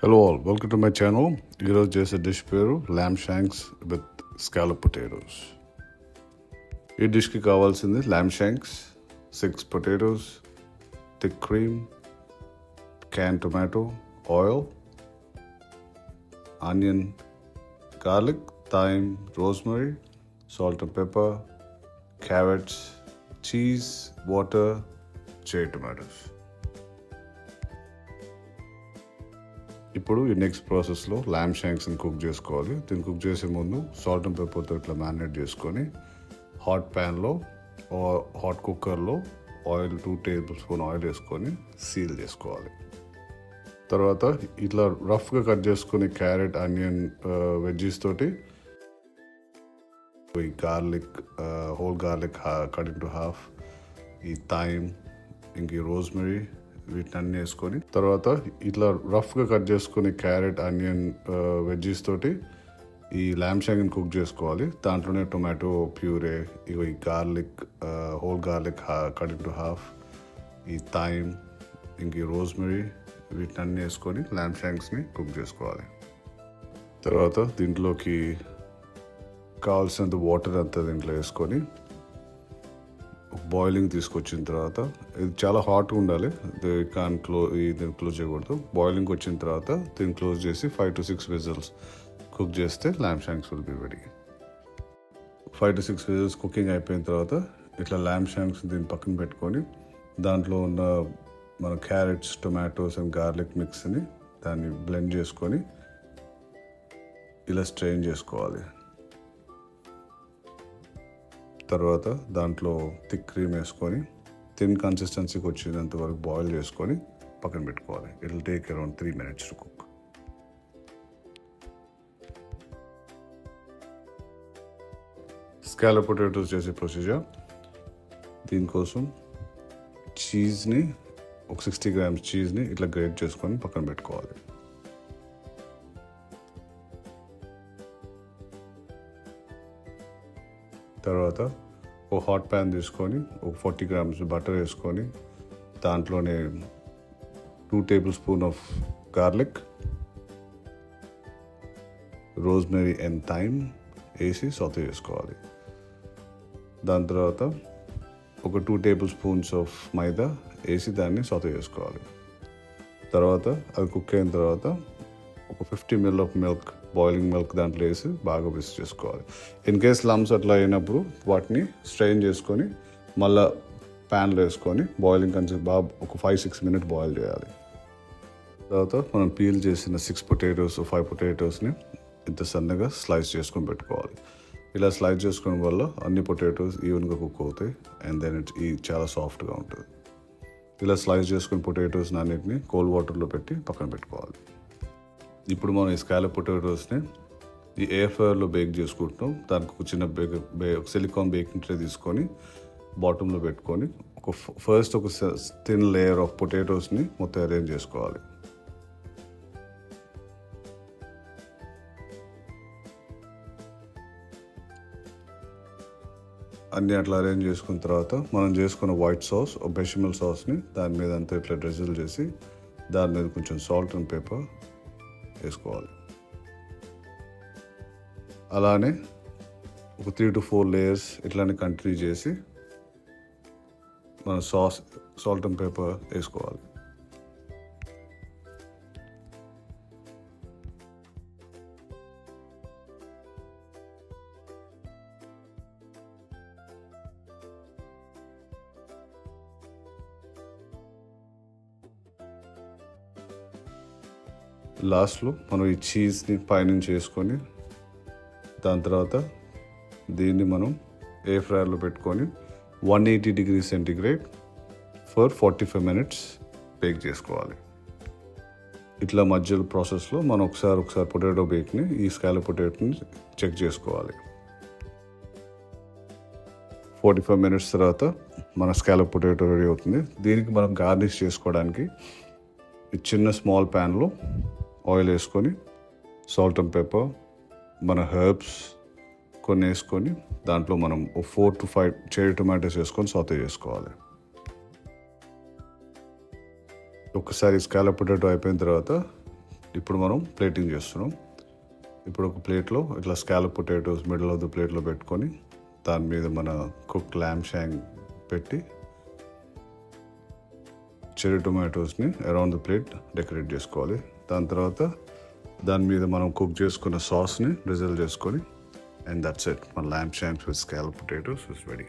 Hello all welcome to my channel ఈరోజు చేసే dish పేరు lamb shanks with scallop potatoes ఈ డిష్కి కావాల్సింది lamb shanks six potatoes thick cream can tomato oil onion garlic thyme rosemary salt and pepper carrots cheese water cherry tomatoes ఇప్పుడు ఈ next ప్రాసెస్లో ల్యామ్ షాంక్స్ని cook చేసుకోవాలి. దీన్ని కుక్ చేసే ముందు సాల్ట్ అండ్ పెప్పర్తో ఇట్లా మ్యారినేట్ చేసుకొని హాట్ ప్యాన్లో హాట్ కుక్కర్లో oil two tablespoon oil వేసుకొని సీల్ చేసుకోవాలి. తర్వాత ఇట్లా రఫ్గా కట్ చేసుకుని క్యారెట్ ఆనియన్ వెజ్జీస్ తోటి ఈ garlic whole garlic cut into half ఈ థైమ్ ఇంక ఈ రోజ్మెరీ వీటిని అన్నీ వేసుకొని తర్వాత ఇట్లా రఫ్గా కట్ చేసుకుని క్యారెట్ ఆనియన్ వెజ్జీస్ తోటి ఈ ల్యామ్ షాంగ్ని కుక్ చేసుకోవాలి. దాంట్లోనే టొమాటో ప్యూరే ఇగో ఈ garlic whole garlic cut into half ఈ థైమ్ ఇంక ఈ రోజ్మెరీ వీటిని అన్ని వేసుకొని ల్యామ్ షాంక్స్ని కుక్ చేసుకోవాలి. తర్వాత దీంట్లోకి కావాల్సినంత వాటర్ అంతా దీంట్లో వేసుకొని బాయిలింగ్ తీసుకొచ్చిన తర్వాత ఇది చాలా హాట్గా ఉండాలి. కాన్ క్లో ఇది క్లోజ్ చేయకూడదు. బాయిలింగ్ వచ్చిన తర్వాత దీన్ని క్లోజ్ చేసి five to six whistles cook చేస్తే lamb shanks will be ready. Five to six whistles cooking అయిపోయిన తర్వాత ఇట్లా ల్యామ్ షాంక్స్ దీన్ని పక్కన పెట్టుకొని దాంట్లో ఉన్న మన క్యారెట్స్ టొమాటోస్ అండ్ గార్లిక్ మిక్స్ని దాన్ని బ్లెండ్ చేసుకొని ఇలా స్ట్రెయిన్ చేసుకోవాలి. తర్వాత దాంట్లో థిక్ క్రీమ్ వేసుకొని థిన్ కన్సిస్టెన్సీకి వచ్చినంత వరకు బాయిల్ చేసుకొని పక్కన పెట్టుకోవాలి. It will take around three minutes to cook scallop potatoes చేసే ప్రొసీజర్ దీనికోసం చీజ్ని ఒక సిక్స్టీ గ్రామ్స్ చీజ్ని ఇట్లా గ్రేట్ చేసుకొని పక్కన పెట్టుకోవాలి. తర్వాత ఒక హాట్ ప్యాన్ తీసుకొని ఒక ఫార్టీ గ్రామ్స్ బటర్ వేసుకొని దాంట్లోనే two tablespoon of garlic rosemary and thyme వేసి సొత చేసుకోవాలి. దాని తర్వాత ఒక two tablespoons of maida వేసి దాన్ని సొత చేసుకోవాలి. తర్వాత అది కుక్ అయిన తర్వాత ఒక fifty mil of milk boiling milk దాంట్లో వేసి బాగా మిక్స్ చేసుకోవాలి. ఇన్ కేస్ లమ్స్ అట్లా అయినప్పుడు వాటిని స్ట్రెయిన్ చేసుకొని మళ్ళా ప్యాన్లో వేసుకొని బాయిలింగ్ కన్సెప్ట్ బాగా ఒక ఫైవ్ సిక్స్ మినిట్ బాయిల్ చేయాలి. తర్వాత మనం పీల్ చేసిన సిక్స్ పొటాటోస్ ఫైవ్ పొటాటోస్ని ఇంత సన్నగా స్లైస్ చేసుకొని పెట్టుకోవాలి. ఇలా స్లైస్ చేసుకోవడం వల్ల అన్ని పొటాటోస్ ఈవెన్గా కుక్ అవుతాయి అండ్ దెన్ ఇట్స్ ఈ చాలా సాఫ్ట్గా ఉంటుంది. ఇలా స్లైస్ చేసుకుని పొటాటోస్ని అన్నిటిని కోల్డ్ వాటర్లో పెట్టి పక్కన పెట్టుకోవాలి. ఇప్పుడు మనం ఈ స్కాలప్ పొటాటోస్ని ఈ ఎయిర్ ఫ్రైయర్లో బేక్ చేసుకుంటున్నాం. దానికి ఒక చిన్న బేక్ బే సిలికాన్ బేకింగ్ ట్రే తీసుకొని బాటంలో పెట్టుకొని ఒక ఫస్ట్ ఒక థిన్ లేయర్ ఆఫ్ పొటాటోస్ని మొత్తం అరేంజ్ చేసుకోవాలి. అన్నీ అట్లా అరేంజ్ చేసుకున్న తర్వాత మనం చేసుకున్న వైట్ సాస్ బెషమల్ సాస్ని దాని మీద అంతా ఇట్లా డ్రెజిల్ చేసి దాని మీద కొంచెం సాల్ట్ అండ్ పేపర్ వేసుకోవాలి. అలానే ఒక త్రీ టు ఫోర్ లేయర్స్ ఇట్లానే కంటిన్యూ చేసి మన సాస్ సాల్ట్ అండ్ పేపర్ వేసుకోవాలి. లాస్ట్లో మనం ఈ చీజ్ని పైనుంచి వేసుకొని దాని తర్వాత దీన్ని మనం ఏ ఫ్రైయర్లో పెట్టుకొని one eighty degree centigrade for forty five minutes bake చేసుకోవాలి. ఇట్లా మధ్యలో ప్రాసెస్లో మనం ఒకసారి ఒకసారి పొటాటో బేక్ని ఈ స్కాల పొటాటోని చెక్ చేసుకోవాలి. ఫార్టీ ఫైవ్ మినిట్స్ తర్వాత మన స్కాల పొటాటో రెడీ అవుతుంది. దీనికి మనం గార్నిష్ చేసుకోవడానికి ఈ చిన్న స్మాల్ ప్యాన్లో ఆయిల్ వేసుకొని సాల్ట్ అండ్ పెప్పర్ మన హెర్బ్స్ కొన్ని వేసుకొని దాంట్లో మనం four to five cherry tomatoes వేసుకొని సాతే చేసుకోవాలి. ఒకసారి స్కాలప్ పొటాటో అయిపోయిన తర్వాత ఇప్పుడు మనం ప్లేటింగ్ చేస్తున్నాం. ఇప్పుడు ఒక ప్లేట్లో ఇట్లా scallop potatoes middle of the ప్లేట్లో పెట్టుకొని దాని మీద మన కుక్ ల్యామ్ షాంగ్ పెట్టి చెరీ టొమాటోస్ని అరౌండ్ ద ప్లేట్ డెకరేట్ చేసుకోవాలి. దాని తర్వాత దాని మీద మనం కుక్ చేసుకున్న సాస్ని రిజర్వ్ చేసుకొని అండ్ దట్స్ ఇట్ మన lamb shanks with scallop potatoes is ready